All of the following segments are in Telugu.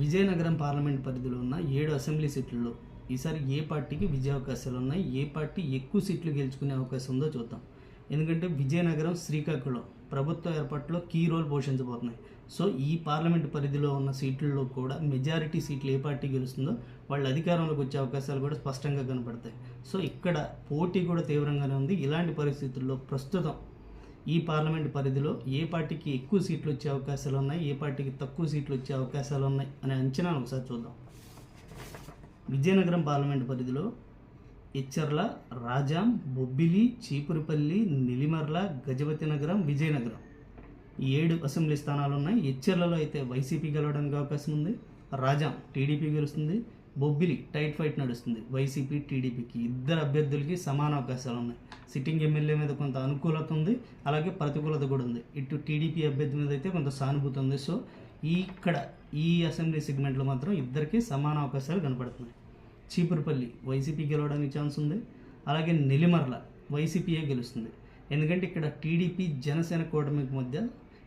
విజయనగరం పార్లమెంట్ పరిధిలో ఉన్న ఏడు అసెంబ్లీ సీట్లలో ఈసారి ఏ పార్టీకి విజయ అవకాశాలు ఉన్నాయి? ఏ పార్టీ ఎక్కువ సీట్లు గెలుచుకునే అవకాశం ఉందో చూద్దాం. ఎందుకంటే విజయనగరం శ్రీకాకుళం ప్రభుత్వ ఏర్పాటులో కీ రోల్ పోషించబోతున్నాయి. సో ఈ పార్లమెంట్ పరిధిలో ఉన్న సీట్లలో కూడా మెజారిటీ సీట్లు ఏ పార్టీ గెలుస్తుందో వాళ్ళు అధికారంలోకి వచ్చే అవకాశాలు కూడా స్పష్టంగా కనపడతాయి. సో ఇక్కడ పోటీ కూడా తీవ్రంగానే ఉంది. ఇలాంటి పరిస్థితుల్లో ప్రస్తుతం ఈ పార్లమెంట్ పరిధిలో ఏ పార్టీకి ఎక్కువ సీట్లు వచ్చే అవకాశాలు ఉన్నాయి ఏ పార్టీకి తక్కువ సీట్లు వచ్చే అవకాశాలు ఉన్నాయి అనే అంచనాను ఒకసారి చూద్దాం. విజయనగరం పార్లమెంట్ పరిధిలో ఇచ్చర్ల రాజాం బొబ్బిలి చీపురుపల్లి నిలిమర్ల గజపతి నగరం విజయనగరం ఈ ఏడు అసెంబ్లీ స్థానాలు ఉన్నాయి. ఇచ్చర్లలో అయితే వైసీపీ గెలవడానికి అవకాశం ఉంది. రాజాం టీడీపీ గెలుస్తుంది. బొబ్బిలి టైట్ ఫైట్ నడుస్తుంది. వైసీపీ టీడీపీకి ఇద్దరు అభ్యర్థులకి సమాన అవకాశాలు ఉన్నాయి. సిట్టింగ్ ఎమ్మెల్యే మీద కొంత అనుకూలత ఉంది అలాగే ప్రతికూలత కూడా ఉంది. ఇటు టీడీపీ అభ్యర్థి మీద అయితే కొంత సానుభూతి ఉంది. సో ఇక్కడ ఈ అసెంబ్లీ సెగ్మెంట్లో మాత్రం ఇద్దరికి సమాన అవకాశాలు కనపడుతున్నాయి. చీపురుపల్లి వైసీపీ గెలవడానికి ఛాన్స్ ఉంది. అలాగే నెల్లిమర్ల వైసీపీయే గెలుస్తుంది. ఎందుకంటే ఇక్కడ టీడీపీ జనసేన కూటమికి మధ్య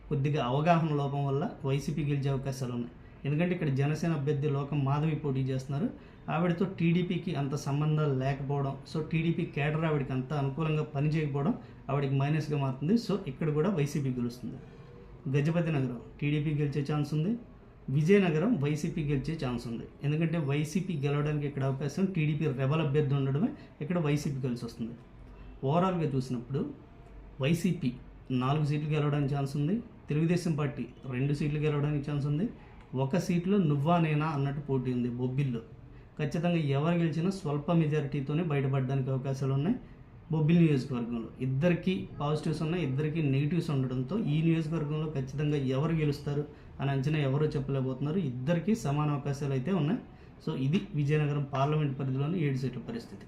కొద్దిగా అవగాహన లోపం వల్ల వైసీపీ గెలిచే అవకాశాలు ఉన్నాయి. ఎందుకంటే ఇక్కడ జనసేన అభ్యర్థి లోకం మాధవి పోటీ చేస్తున్నారు. ఆవిడతో టీడీపీకి అంత సంబంధాలు లేకపోవడం సో టీడీపీ కేడర్ ఆవిడకి అంత అనుకూలంగా పనిచేయకపోవడం ఆవిడకి మైనస్గా మారుతుంది. సో ఇక్కడ కూడా వైసీపీ గెలుస్తుంది. గజపతి నగరం టీడీపీ గెలిచే ఛాన్స్ ఉంది. విజయనగరం వైసీపీ గెలిచే ఛాన్స్ ఉంది. ఎందుకంటే వైసీపీ గెలవడానికి ఇక్కడ అవకాశం టీడీపీ రెబల్ అభ్యర్థి ఉండడమే ఇక్కడ వైసీపీ గెలిచి వస్తుంది. ఓవరాల్గా చూసినప్పుడు వైసీపీ నాలుగు సీట్లు గెలవడానికి ఛాన్స్ ఉంది. తెలుగుదేశం పార్టీ రెండు సీట్లు గెలవడానికి ఛాన్స్ ఉంది. ఒక సీట్లో నువ్వా నేనా అన్నట్టు పోటీ ఉంది బొబ్బిల్లో ఖచ్చితంగా ఎవరు గెలిచినా స్వల్ప మెజారిటీతోనే బయటపడడానికి అవకాశాలు ఉన్నాయి. బొబ్బిలి నియోజకవర్గంలో ఇద్దరికి పాజిటివ్స్ ఉన్నాయి ఇద్దరికి నెగిటివ్స్ ఉండడంతో ఈ నియోజకవర్గంలో ఖచ్చితంగా ఎవరు గెలుస్తారు అని అంచనా ఎవరో చెప్పలేకపోతున్నారు. ఇద్దరికి సమాన అవకాశాలు అయితే ఉన్నాయి. సో ఇది విజయనగరం పార్లమెంట్ పరిధిలోని ఏడు సీట్ల పరిస్థితి.